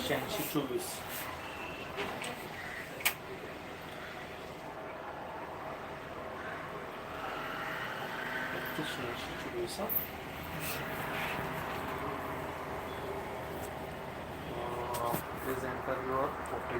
शहाऐंशी चोवीस शहाऐंशी चोवीस हा please enter your O T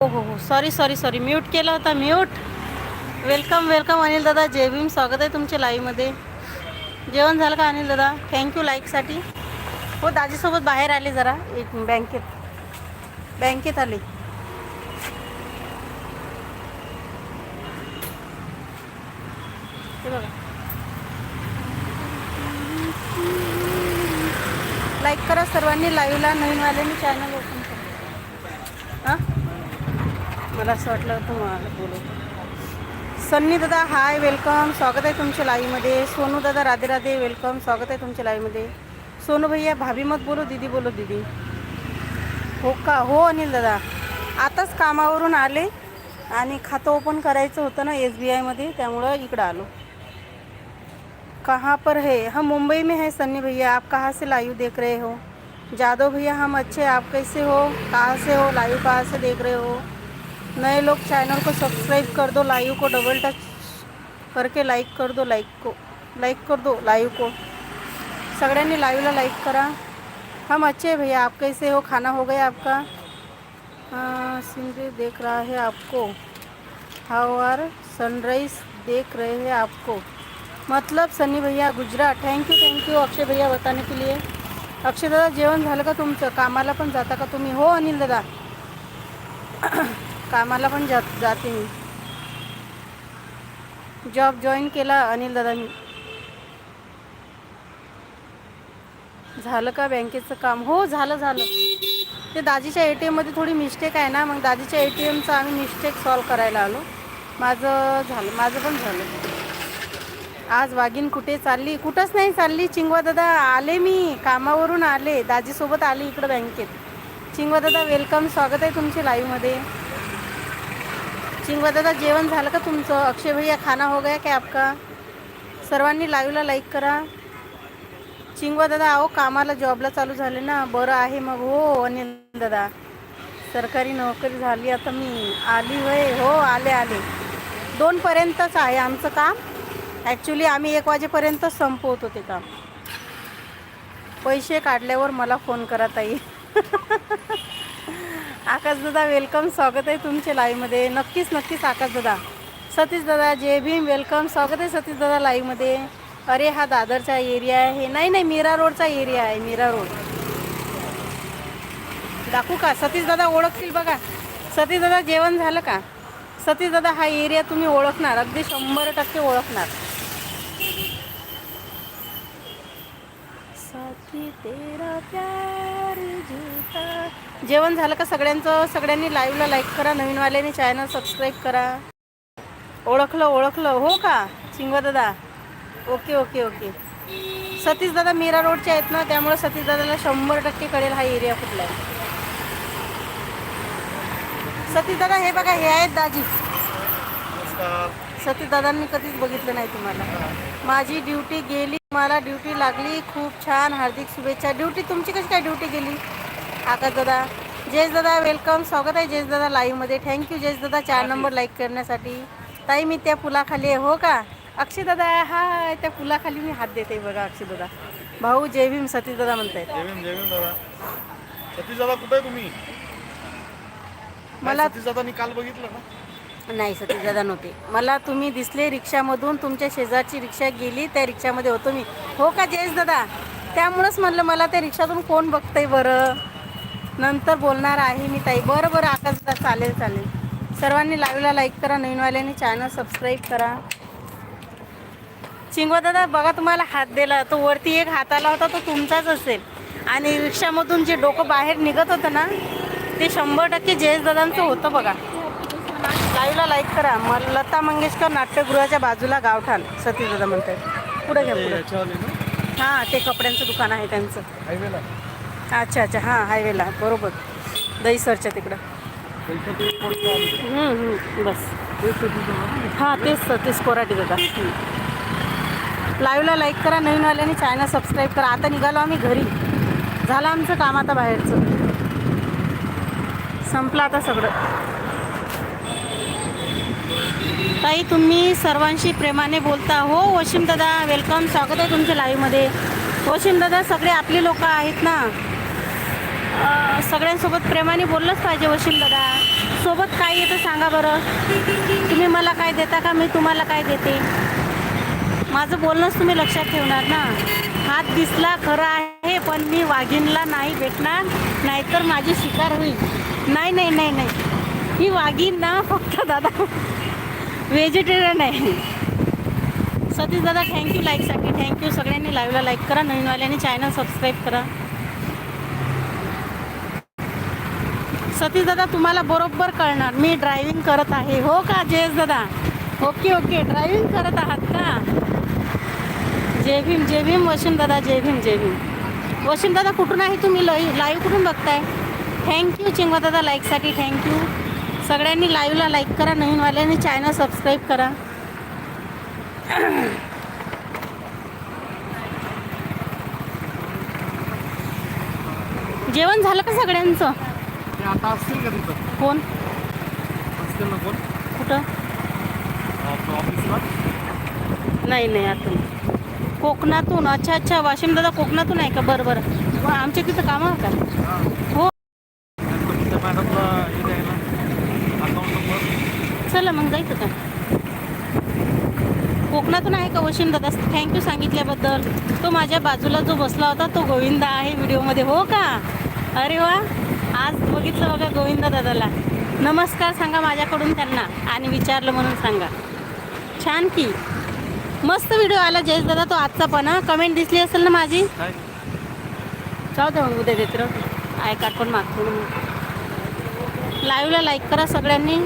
हो हो हो. सॉरी सॉरी सॉरी म्यूट केला होता. म्यूट वेलकम वेलकम अनिल दादा. जय भीम. स्वागत आहे तुमच्या लाईव्हमध्ये जेवण झालं का अनिल दादा? थँक्यू लाईकसाठी हो दाजीसोबत बाहेर आले जरा. एक बँकेत बँकेत आले. हे बघा. लाईक करा सर्वांनी. लाईव्हला नवीनवाल्यांनी चॅनल ओपन करा हां? मला असं वाटलं तुम्हाला बोलू. सन्नी दादा हाय वेलकम स्वागत आहे तुमच्या लाईव्हमध्ये सोनू दादा राधे राधे वेलकम स्वागत आहे तुमच्या लाईव्हमध्ये सोनू भैया भाभी मत बोलो दीदी बोलो दीदी. हो का? हो अनिल दादा. आताच कामावरून आले आणि खातं ओपन करायचं होतं ना एस बी आयमध्ये त्यामुळं इकडं आलो. कहाँ पर है? हम मुंबई में है सन्नी भैया. आप कहाँ से लाइव देख रहे हो? जादव भैया हम अच्छे. आप कैसे हो? कहाँ से हो? लाइव कहाँ से देख रहे हो? नए लोग चैनल को सब्सक्राइब कर दो लाइव को डबल टच करके लाइक कर दो लाइक को लाइक कर दो लाइव को। सगळ्यांनी लाइवला लाईक करा। हम अच्छे हैं भैया आप कैसे हो? खाना हो गया आपका? हाँ सिंधु देख रहा है आपको। हाउ आर सनराइज देख रहे हैं आपको। मतलब सनी भैया गुजरात। थँक्यू थँक्यू अक्षय भैया बताने के लिए। अक्षय दादा जेवण झालं का तुमचं? कामाला पण जाता का तुम्ही? हो अनिल दादा. कामाला पण जात जाते मी. जॉब जॉईन केला अनिल दादा मी झालं का बँकेचं काम? हो झालं झालं. ते दाजीच्या ए टी एममध्ये थोडी मिस्टेक आहे ना मग दाजीच्या ए टी एमचं आम्ही मिस्टेक सॉल्व करायला आलो. माझं झालं माझं पण झालं. आज वाघीन कुठे चालली? कुठंच नाही चालली. चिंगवा दादा आले मी कामावरून आले. दाजीसोबत आले इकडं बँकेत. चिंगवा दादा वेलकम स्वागत आहे तुमचे लाईव्हमध्ये चिंगवा दादा जेवण झालं का तुमचं? अक्षय भैया खाना हो गया क्या आपका? सर्वांनी लाईव्हला लाईक करा. चिंगवा दादा अहो कामाला जॉबला चालू झाले ना. बरं आहे मग. हो अनिल दादा. सरकारी नोकरी झाली आता मी. आली होय. हो आले आले. दोनपर्यंतच आहे आमचं काम. ॲक्च्युली आम्ही एक वाजेपर्यंत संपवतो ते काम. पैसे काढल्यावर मला फोन करा ताई. आकाश दादा वेलकम स्वागत आहे तुमच्या लाईव्हमध्ये नक्कीच नक्कीच आकाश दादा. सतीश दादा जय भीम. वेलकम स्वागत आहे सतीश दादा लाईव्हमध्ये अरे हा दादरचा एरिया आहे. नाही नाही मीरा रोडचा एरिया आहे. मीरा रोड. दाखवू का? सतीश दादा ओळखतील बघा. सतीश दादा जेवण झालं का? सतीश दादा हा एरिया तुम्ही ओळखणार. अगदी शंभर टक्के ओळखणार. तेरा प्यार जेवण झालं का सगळ्यांचं? सगळ्यांनी लाईव्हला लाईक करा. नवीनवाल्याने चॅनल सबस्क्राईब करा. ओळखलं ओळखलं. हो का? चिंगवा दादा? Okay okay okay. सतीश दादा मीरा रोडचे आहेत ना त्यामुळे सतीश दादाला शंभर टक्के कळेल हा एरिया कुठला आहे. सतीश दादा हे बघा हे आहेत दाजी. सतीश दादांनी कधीच बघितलं नाही तुम्हाला. माझी ड्युटी गेली मला ड्युटी लागली. खूप छान हार्दिक शुभेच्छा. ड्युटी तुमची कशी काय ड्युटी गेली? आकाश दादा जयेश दादा वेलकम स्वागत आहे जयेश दादा लाईव्हमध्ये थँक्यू जयेश दादा चार नंबर लाईक करण्यासाठी. ताई मी त्या पुलाखाली आहे हो का? अक्षय दादा हा त्या पुलाखाली मी हात देते बघा अक्षय दादा. भाऊ जय भीम सतीश दादा दादा. सतीश दादा कुठे तुम्ही? मला सतीश दादानी काल बघितलं का नाही सतीश दादा नव्हते. मला तुम्ही दिसले रिक्षामधून तुमच्या शेजारची रिक्षा गेली त्या रिक्षामध्ये होतो मी. हो का जयेश दादा? त्यामुळंच म्हणलं मला त्या रिक्षातून कोण बघतंय बरं? नंतर बोलणार आहे मी ताई. बरं बरं आकाश दादा चालेल चालेल. सर्वांनी लाईव्हला लाईक करा नवीनवाल्यांनी चॅनल सबस्क्राईब करा. चिंगवा दादा बघा तुम्हाला हात दिला. तो वरती एक हात आला होता तो तुमचाच असेल. आणि रिक्षामधून जे डोकं बाहेर निघत होतं ना ते शंभर टक्के जयेश दादांचं होतं बघा. लाईव्हला लाईक करा. म लता मंगेशकर नाट्यगृहाच्या बाजूला गावठाण सतीश दादा म्हणतात पुढे घ्या पुढे. हां ते कपड्यांचं दुकान आहे त्यांचं. हायवेला अच्छा अच्छा. हां हायवेला बरोबर. दहीसरच्या तिकडं. हम्म, हम्म, बस. हां तेच सतीश कोराटे दादा. लाईव्हला लाईक करा नवीनवाल्याने चॅनल सबस्क्राईब करा. आता निघालो आम्ही घरी. झालं आमचं काम आता बाहेरचं. संपलं आता सगळं. ताई तुम्ही सर्वांशी प्रेमाने बोलता हो. वशिम दादा वेलकम स्वागत आहे तुमच्या लाईव्हमध्ये वशिम दादा सगळे आपली लोक आहेत ना? सगळ्यांसोबत प्रेमाने बोललंच पाहिजे वशिम दादा. सोबत काय येतं सांगा बरं. तुम्ही मला काय देता का? मी तुम्हाला काय देते? माझं बोलणंच तुम्ही लक्षात ठेवणार ना? हात दिसला खरं आहे पण मी वाघिणला नाही भेटणार नाहीतर माझी शिकार होईल. नाही नाही नाही नाही. ही वाघीण ना फक्त दादा. व्हेजिटेरियन आहे. सतीश दादा थँक्यू लाईकसाठी थँक्यू सगळ्यांनी लाईव्हला लाईक करा. नवीनवाल्यांनी चॅनल सबस्क्राईब करा. सतीश दादा तुम्हाला बरोबर कळणार. मी ड्रायव्हिंग करत आहे. हो का जयेश दादा? ओके ओके ड्रायव्हिंग करत आहात का? जय भीम जय भीम. वशिम दादा जय भीम जय भीम. वशिम दादा कुठून आहे तुम्ही? लाईव्ह कुठून बघताय? थँक्यू चिंगवा दादा लाईकसाठी थँक्यू सगळ्यांनी लाईव्हला लाईक करा नवीनवाल्यांनी चॅनल सबस्क्राईब करा. जेवण झालं का सगळ्यांचं? ते आता असतील का तिथं? कोण? असतील ना कोण? कुठं? ऑफिसला नाही नाही आतून कोकणातून अच्छा अच्छा वाशिम दादा कोकणातून आहे का? बरं बरं. आमच्या तिथं कामं का? हो त्या मॅडमला हे द्यायला अकाउंट नंबर चला मग जायचं का कोकणातून आहे का वशिम दादा थँक्यू सांगितल्याबद्दल. तो माझ्या बाजूला जो बसला होता तो गोविंदा आहे व्हिडिओमध्ये. हो का? अरे वा. आज बघितलं बघा गोविंदा दादाला. नमस्कार सांगा माझ्याकडून त्यांना आणि विचारलं म्हणून सांगा. छान की. मस्त व्हिडिओ आला जयेश दादा तो आजचा पण हा? कमेंट दिसली असेल ना माझी? जाऊ दे मग उद्या देत. राहू आय कार्ड पण मागतो लाईव्हला लाईक करा सगळ्यांनी.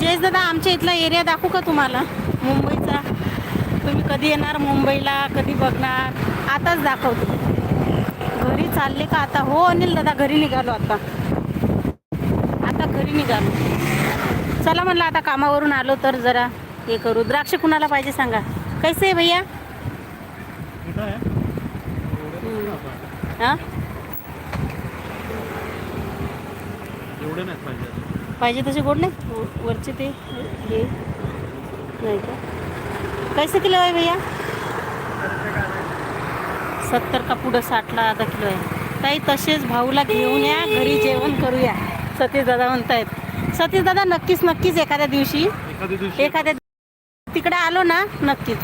जयेश दादा आमच्या इथला एरिया दाखवू का तुम्हाला? मुंबईचा. तुम्ही कधी येणार मुंबईला कधी बघणार? आताच दाखवतो. घरी चालले का आता? हो अनिल दादा घरी निघालो आता. आता घरी निघालो. चला म्हणलं आता कामावरून आलो तर जरा हे करू. द्राक्ष कुणाला पाहिजे सांगा? कैसे आहे भैया? हां? एवढे नाहीत पाहिजे. पाहिजे तसे गोड नाही? व- वरचे ते? हे. नाही का? कैसे किलो आहे भैया? सत्तर का पुढं साठला अर्धा किलो आहे. ताई तसेच भाऊला घेऊन या घरी जेवण करूया. सतीश दादा म्हणतायत. सतीश दादा नक्कीच नक्कीच एखाद्या दिवशी. एखाद्या दिवशी. एखाद्या तिकडे आलो ना नक्कीच.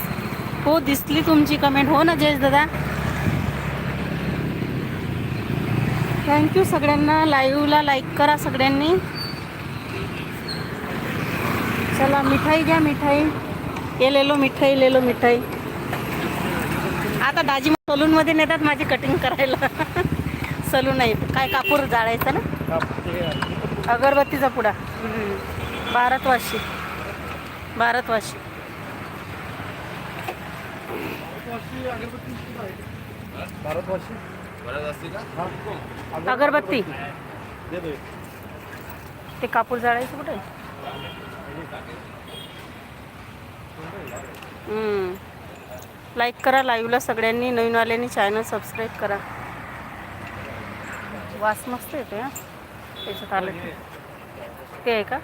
हो दिसली तुमची कमेंट हो ना जयेश दादा? थँक्यू सगळ्यांना. लाईव्हला लाईक करा सगळ्यांनी. चला मिठाई घ्या मिठाई. ये ले लो मिठाई ले लो मिठाई. आता दाजी सलूनमध्ये नेतात माझी कटिंग करायला. सलून आहे. काय कापूर जाळायचा ना? अगरबत्तीचा पुडा. भारतवाशी भारतवाशी अगरबत्ती. ते कापूर जाळायचं कुठे? लाईक करा लाईव्हला सगळ्यांनी नवीनवाल्यांनी चॅनल सबस्क्राईब करा. वास मस्त येतो हा. त्याच्यात आलं की. ते आहे का?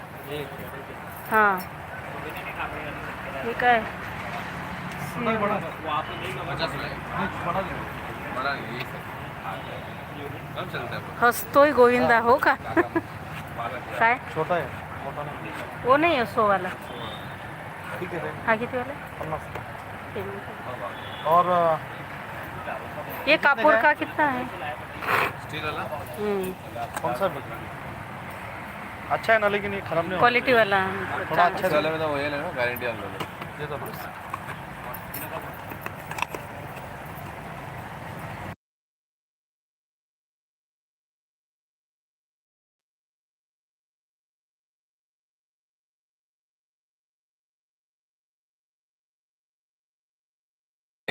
हां. हे काय? हसतोय गोविंदा हो का? काय? छोटा आहे. वो नहीं है सो वाला। ठीक आहे हा वाला। और ये कापूर का कितना है? स्टील वाला? कौन सा अच्छा है ना लेकिन ये खराब नहीं क्वालिटी वाला थोड़ा अच्छा वाले में तो वही ले ना गारंटी वाला।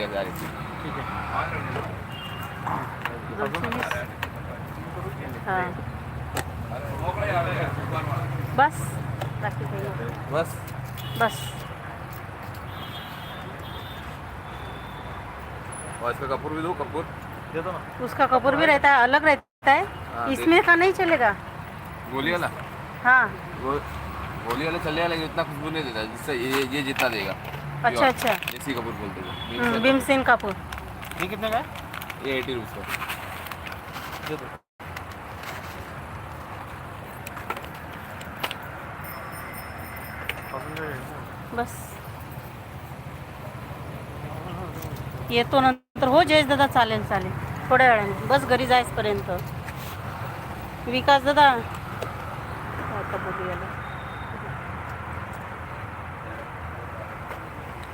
दे दो ना ठीक है। हाँ। बस. बस। बस। और इसका कपूर भी दो कपूर। दे दो ना। उसका कपूर भी रहता है अलग रहता है। हाँ, इसमें का नहीं चलेगा। गोली वाला? हाँ। गोली वाला चलेगा लेकिन इतना खुशबू नहीं देता जिससे ये ये जितना देगा। अच्छा अच्छा. कपूर बोलते हैं। भीमसेन कपूर। ये कितने का है? ये एटी रुपीज़ का दे दो। पसंद बस येतो नंतर हो जयेश दादा चालेल चालेल. थोड्या वेळाने. बस घरी जायचपर्यंत विकास दादा. आता बघूया ना.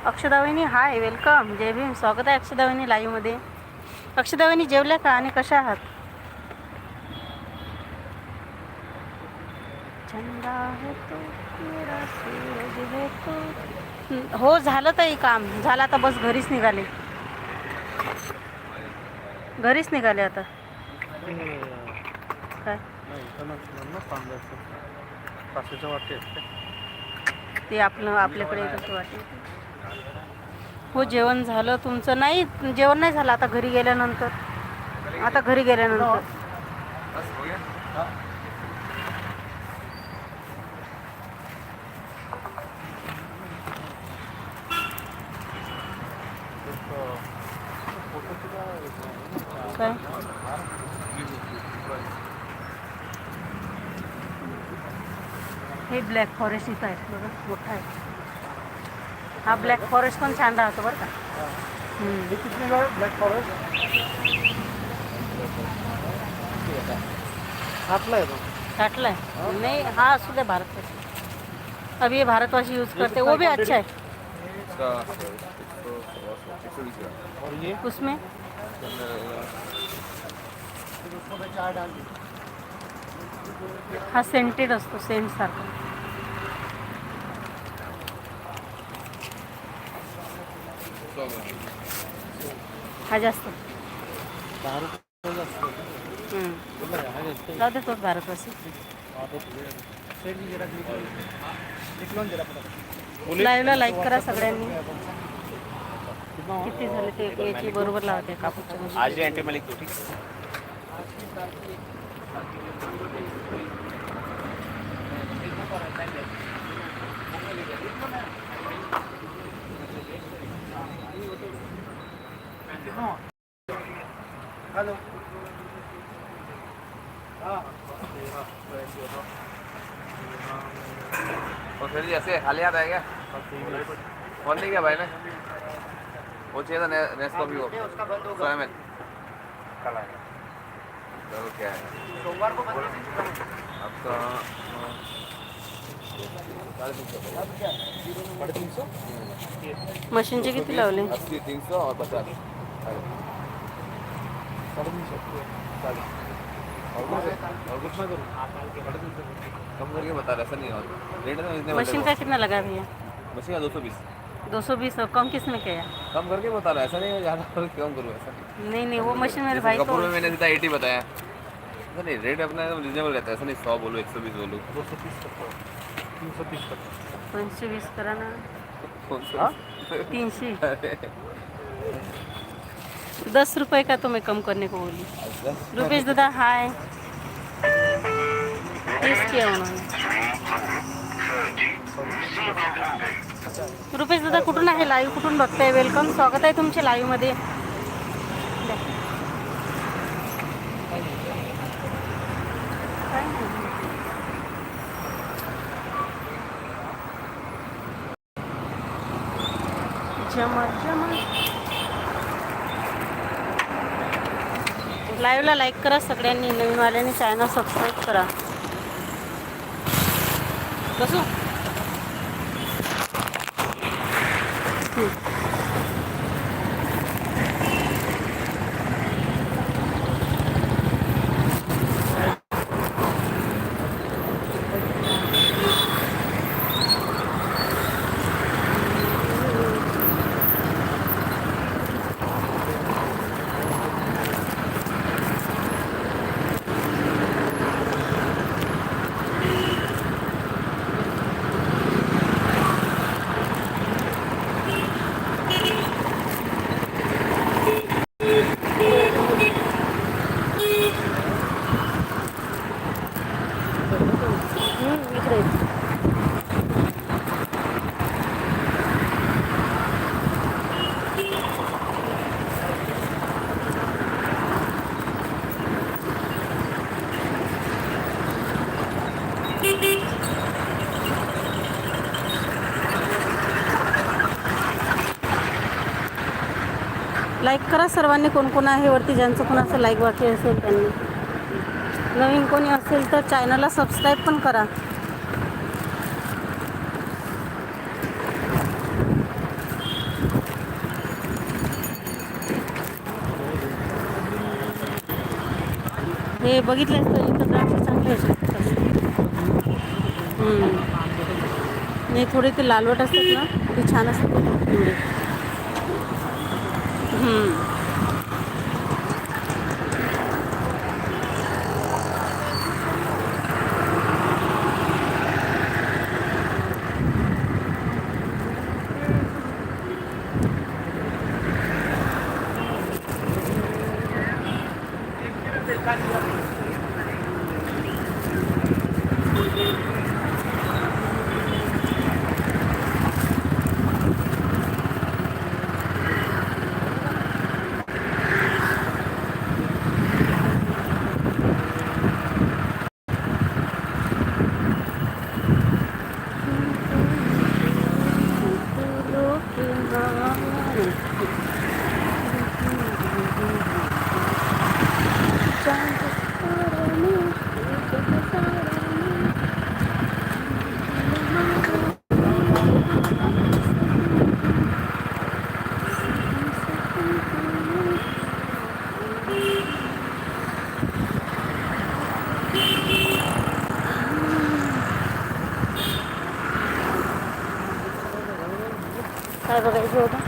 अक्षदावाहिनी हाय वेलकम. जय भीम. स्वागत आहे अक्षदावाहिनी लाईव्हमध्ये. अक्षदावाहिनी जेवल्या का आणि कशा आहात? चंदा है है हं, हो झालं ताई काम. झालं आता बस घरीच निघाले. घरीच निघाले आता. काय? ते. ते आपलं आपल्याकडे कसं वाटेल हो जेवण झालं तुमचं? नाही जेवण नाही झालं आता घरी गेल्यानंतर. आता घरी गेल्यानंतर. काय? हे ब्लॅक फॉरेस्ट इथं आहे बघा मोठा आहे. हा ब्लॅक फॉरेस्ट पण छान राहतो बरं का. हे कितने का ब्लॅक फॉरेस्ट आठला आहे. तो काटला है? नहीं हाँ असू दे भारतवासी अब ये भारतवासी यूज़ करते. हैं वो भी अच्छा है इसका एक सौ एक सौ बीस का और ये उसमें? हा सेंटेड सेंट सारखा. सौ ग्राम जास्त दहा रुपये जास्त होतं. हम्म. हा जास्त. आहे. जाऊ दे तोच भारतवासी लाईव्हला लाईक करा सगळ्यांनी. किती झाले ते याची बरोबर लावते कापूरच्या आजी अँटी मलिक हेलो। और फिर ऐसे खाली याद आएगा फोन नहीं किया भाई ने? वो चाहिए था ने- नेस कॉफी वो। सोया में चलो क्या है? सोमवार को बंद आपका साढ़े तीन सौ मशीनचे किती लावले तीन सौ और कुछ कम करके बता रहा ऐसा नहीं और रेट तो इतने मशीन का कितना लगा भैया मशीन का दो सौ बीस। दो सौ बीस कम किसने किया? कम करके बता रहा ऐसा नहीं है ज़्यादा कम करूँ ऐसा। नहीं नहीं वो मशीन मेरे भाई कपूर को में मैंने सीधा एटी बताया। ऐसा नहीं रेट अपना एकदम रिजनेबल रहता है ऐसा नहीं सौ बोलो एक सौ बीस बोलो। दो सौ तीस तीन सौ तीस करतो दोनशे वीस करा ना। कौन सा? दस रुपये का तो मैं कम करने को बोली? रुपेश दादा हाय। तेच किया उन्होंने। रुपेश दादा कुठून आहे लाईव्ह कुठून बघताय? वेलकम स्वागत आहे तुमचे लाईव्ह व्हिडिओला लाईक करा सगळ्यांनी नवीनवाल्यांनी चॅनल सबस्क्राईब करा. बसू हम्म. हम्म, इकडे. लाईक करा सर्वांनी कोण कोण आहे वरती ज्यांचं कोणाचं लाईक बाकी असेल त्यांनी. नवीन कोणी असेल तर चॅनलला सबस्क्राईब पण करा. हे बघितले तर इथं द्राक्ष चांगले आहेत नाही थोडे ते लालवट असतात ना ते छान असतात. पिवळे. हम्म. काय बघायचं होतं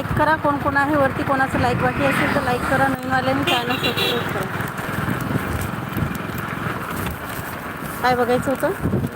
लाईक करा. कोण कोण आहे वरती कोणाचं लाईक बाकी असेल तर लाईक करा. नवीनवाल्यांनी चॅनल सबस्क्राईब करा. काय बघायचं होतं?